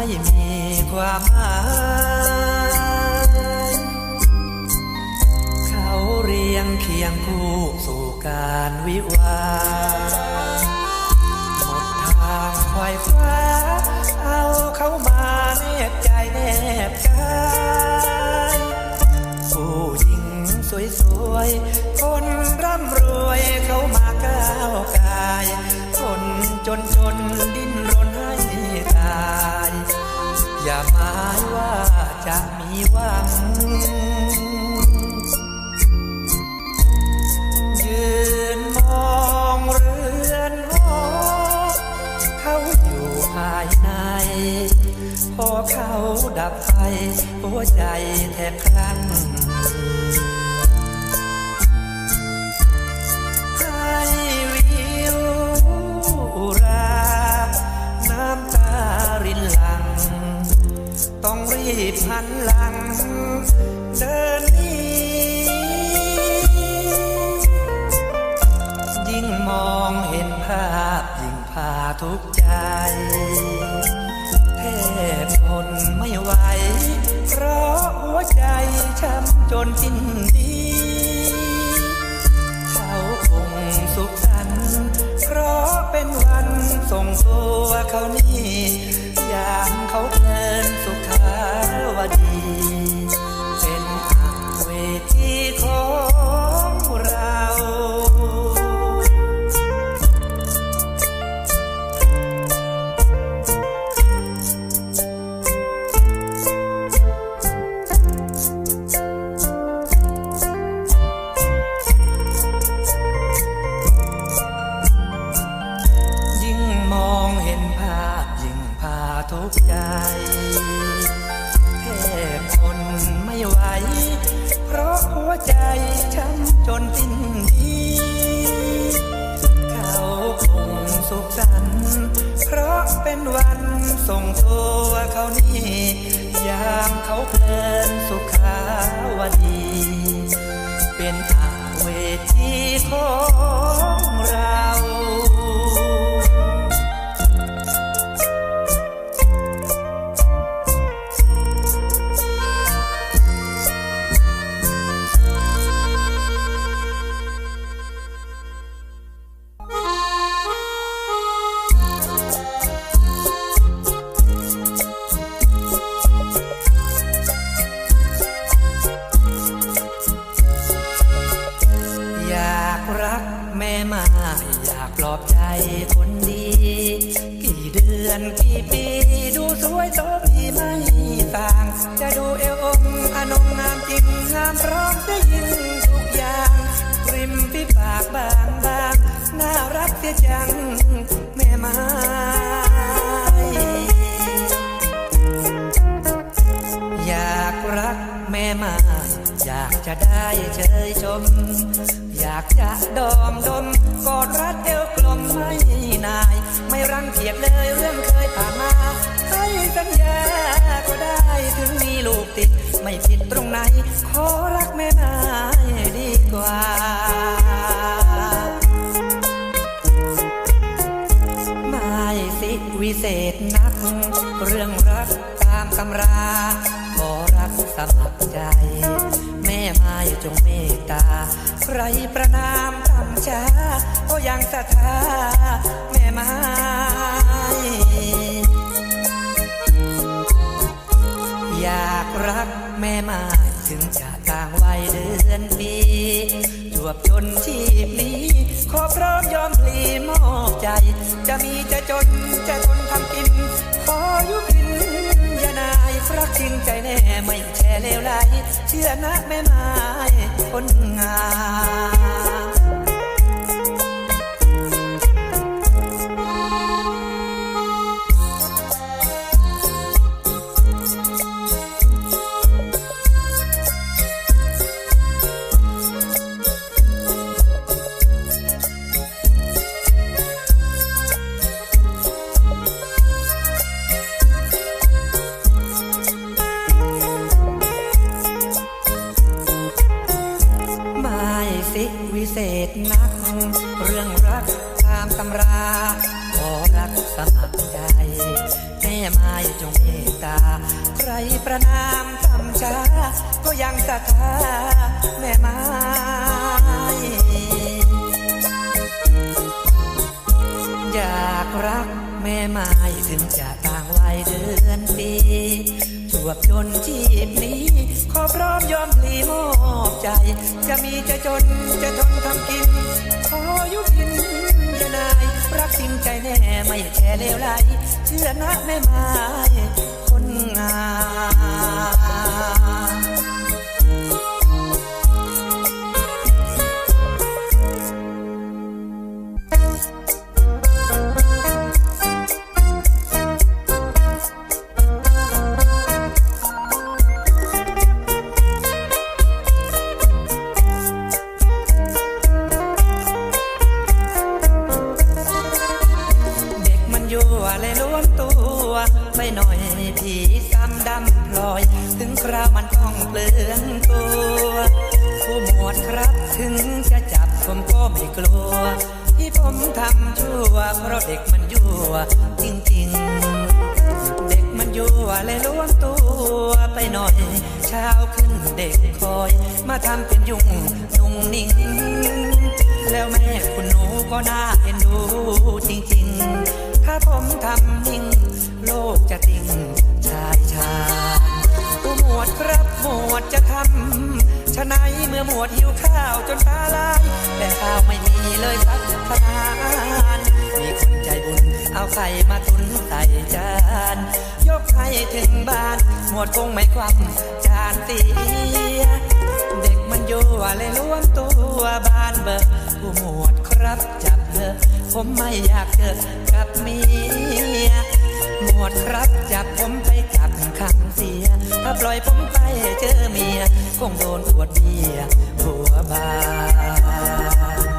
ไม่มีความหมายเขาเรียงเคียงคู่สู่การวิวาห์หมดทางไขว่คว้า เอาเขามาแนบใจแนบกายผู้หญิงสวยๆ คนร่ำรวยเขามาก้าวกาย คนจนจนๆดิ้นรนให้ตาย อย่าหมายว่าจะมีหวัง ยืนมองเรือนหอเขาอยู่ภายใน พอเขาดับไฟหัวใจแทบคลั่ง ต้องรีบหันหลัง เดินนียิ่งมองเห็นภาพยิ่งพาทุกใจแทบทนไม่ไหว เพราะหัวใจช้ำจนสิ้นดีเขาคงสุขสันต์เพราะเป็นวันส่งตัวเขานี่ เขาเพลินสุขาวดี เป็นอักเวทีของเรา แม่ไม้อยากรักแม่ไมาอยากจะได้เชยชม อยากจะดอมดมกอดรัดเอวกลมไม่นาย ไม่รังเกียจเลยเรื่องเคยผ่านมาให้สัญญาก็ได้ถึงมีลูกติด ไม่ผิดตรงไหน ขอรักแม่ไม้ดีกว่า วิเศษนัก เรื่องรักตามตำรา ขอรักสมัครใจ แม่ไม้จงเมตตา ใครประนามทำช้าก็ยังศรัทธาแม่ม้อยากรักแม่ม้ถึงจะต่างวัยเดือนปี วบจนชีพนี้ ขอพร้อมยอมพลีมอบใจ จะมีจะจนจะทนทำกิน ขออยู่พินอย่านายรักจริงใจแน่ไม่แช่เลวไหลเชื่อนะแม่ไม้คนงาม ประนามทำช้า ก็ยังศรัทธาแม่ไม้อยากรักแม่ไม้ถึงจะต่างวัยเดือนปีจวบจนชีพนี้ ขอพร้อมยอมพลีมอบใจ จะมีจะจนจะทนทำกิน ขอยุพินยานาย รักจริงใจแน่ไม่แค่เลวไหลเชื่อนะแม่ไม้ งาม นุ่งนุ่งนิ่ง แล้วแม่คุณหนูก็น่าเอ็นดูจริง ๆ ถ้าผมทำนิ่ง โลกจะติ่งชายชาญผู้หมวดครับหมวดจะทำชะไหนเมื่อหมวดหิวข้าวจนตาลาย แต่ข้าวไม่มีเลยสักทานมีคนใจบุญเอาไข่มาตุนใส่จาน ยกให้ถึงบ้าน หมวดคงไม่ความจานเสีย เด็กมันยั่วเลยล้วนตัวบานเบิกผู้หมวดครับจับเธอผมไม่อยากเจอกับเมียหมวดครับจับผมไปกับขังเสีย ถ้าปล่อยผมไปเจอเมีย คงโดนปวดเบียหัวบาน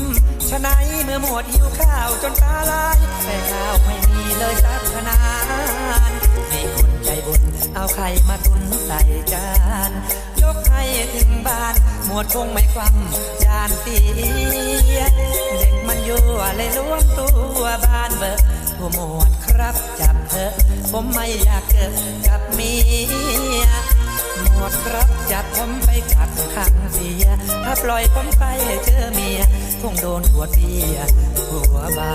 ำชะไหนเมื่อหมดหิวข้าวจนตาลาย แต่ข้าวไม่มีเลยสักขนาดมีคนใจบุญเอาไข่มาตุนใส่จาน ยกให้ถึงบ้าน หมวดคงไม่ความจานเสีย เด็กมันยั่วเลยล้วนตัวบ้านเบิกผู้หมวดครับจับเถอะ ผมไม่อยากเกิดกับเมียหมวดครับจับ ผมไปกัดขังเสีย ถ้าปล่อยผมไปเจอเมีย คงโดนขวดเบียหัวบา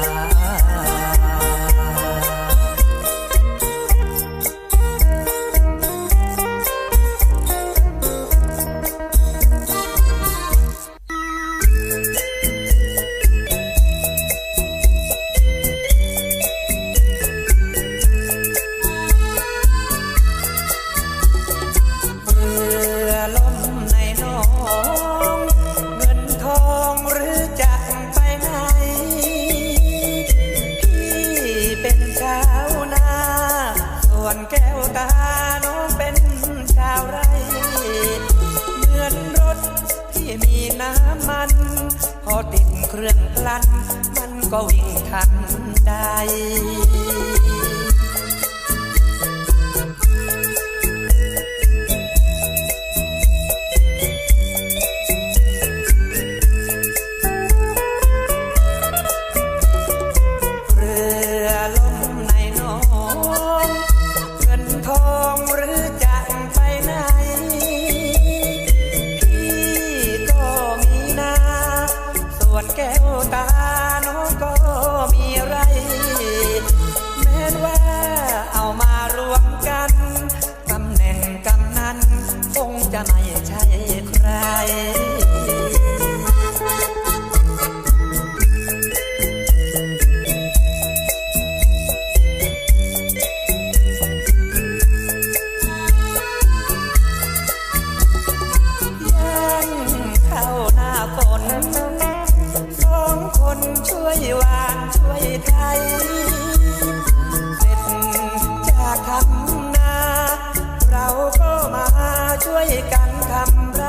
วยกันทำไร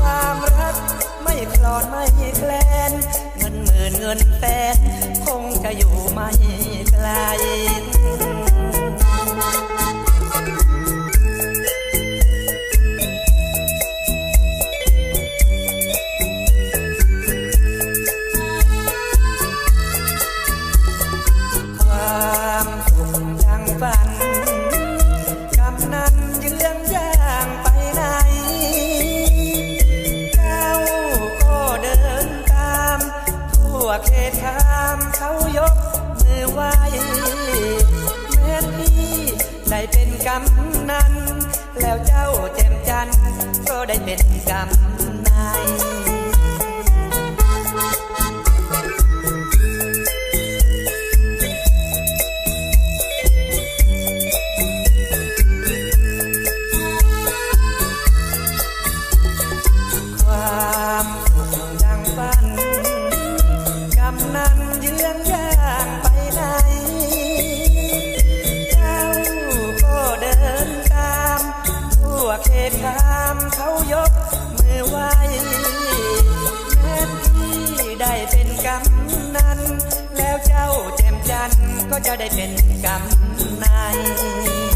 ความรักไม่คลอดไม่แคลน เงินหมื่นเงินแสนคงจะอยู่ไม่ไกล แจ่มจันทร์ราได้เป็นกำนาย ก็จะได้เป็นกำนาย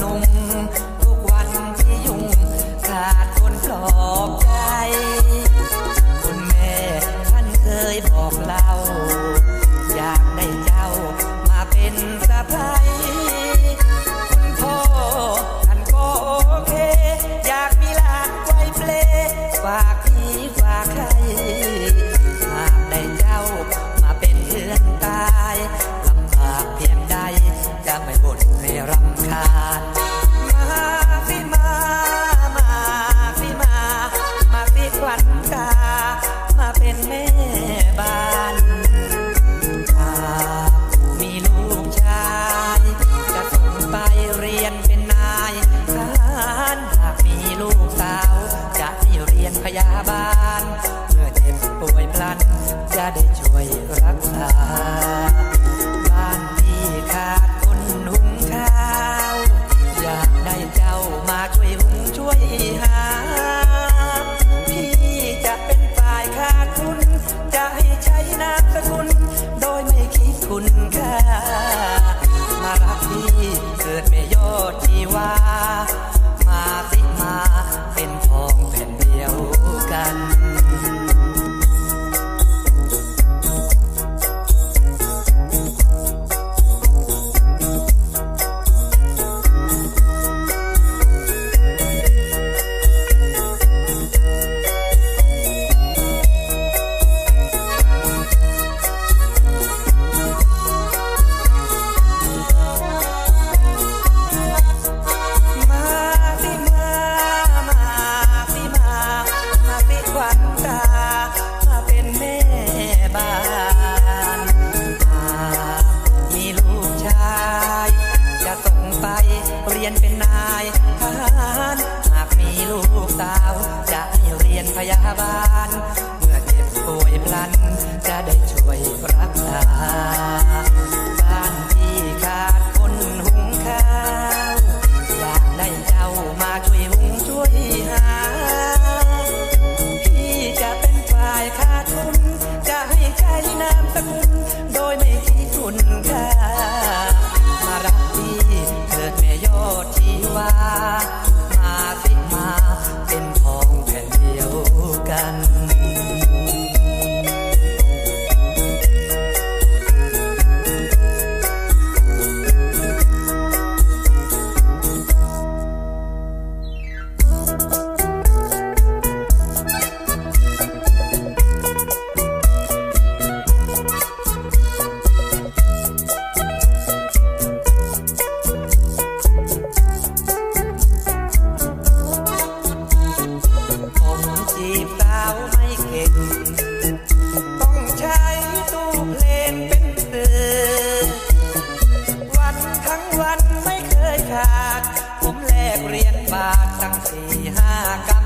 侬 บาทตั้งสี่ห้าก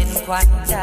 เป็นควัญใจ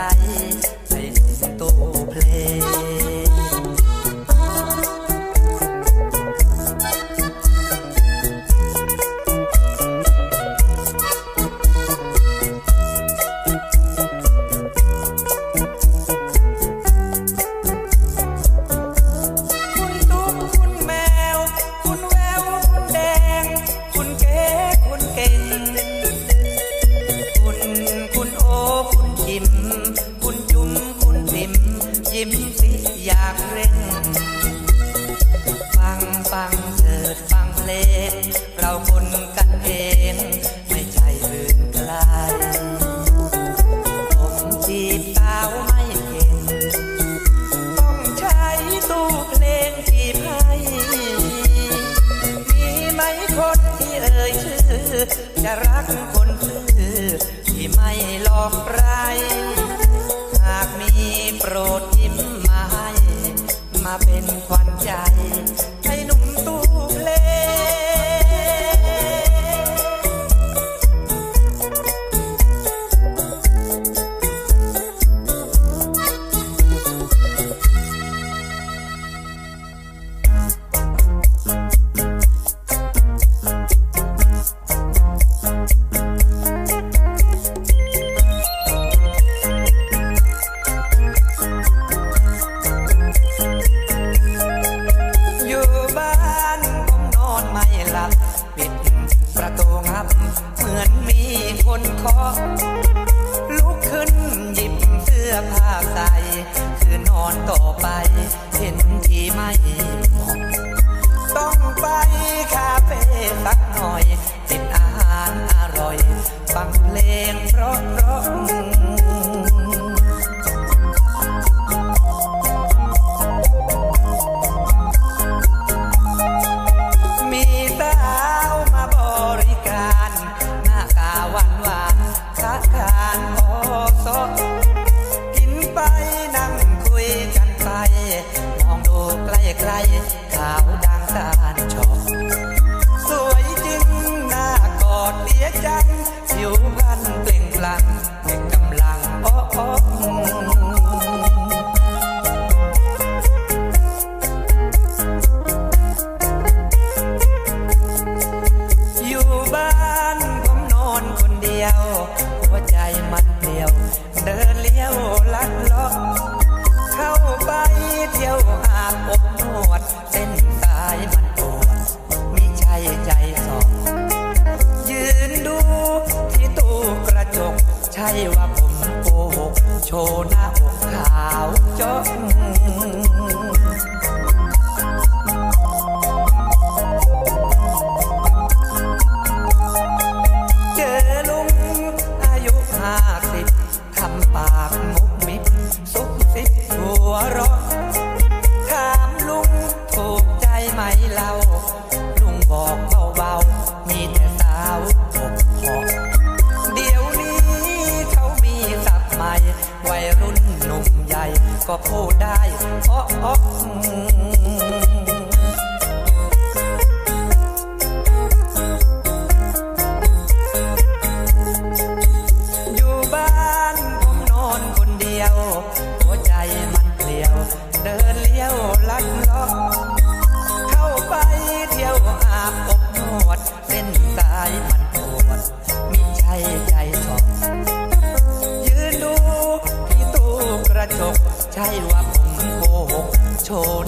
มาเป็นขวัญใจ ฟังเพลงเพราะเพราะ ก็พูดได้เพราะ ใช่ว่าผมโกหกโชว์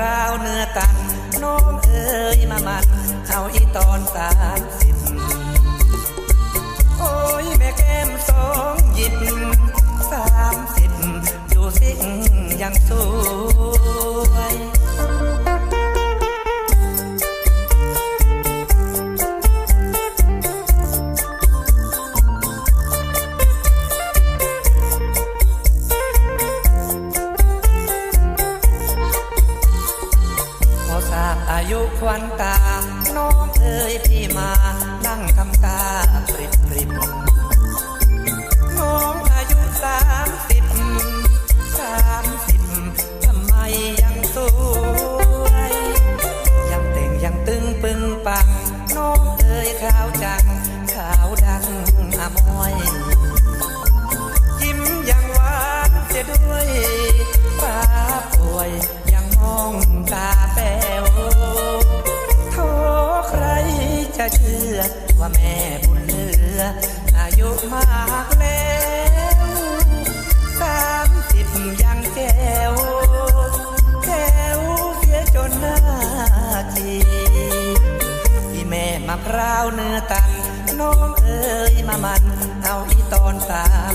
ราวเนื้อตันน้องเอ๋ยมามันเอาอีตอนสามสิบโอ้ยแม่แก้มสองาม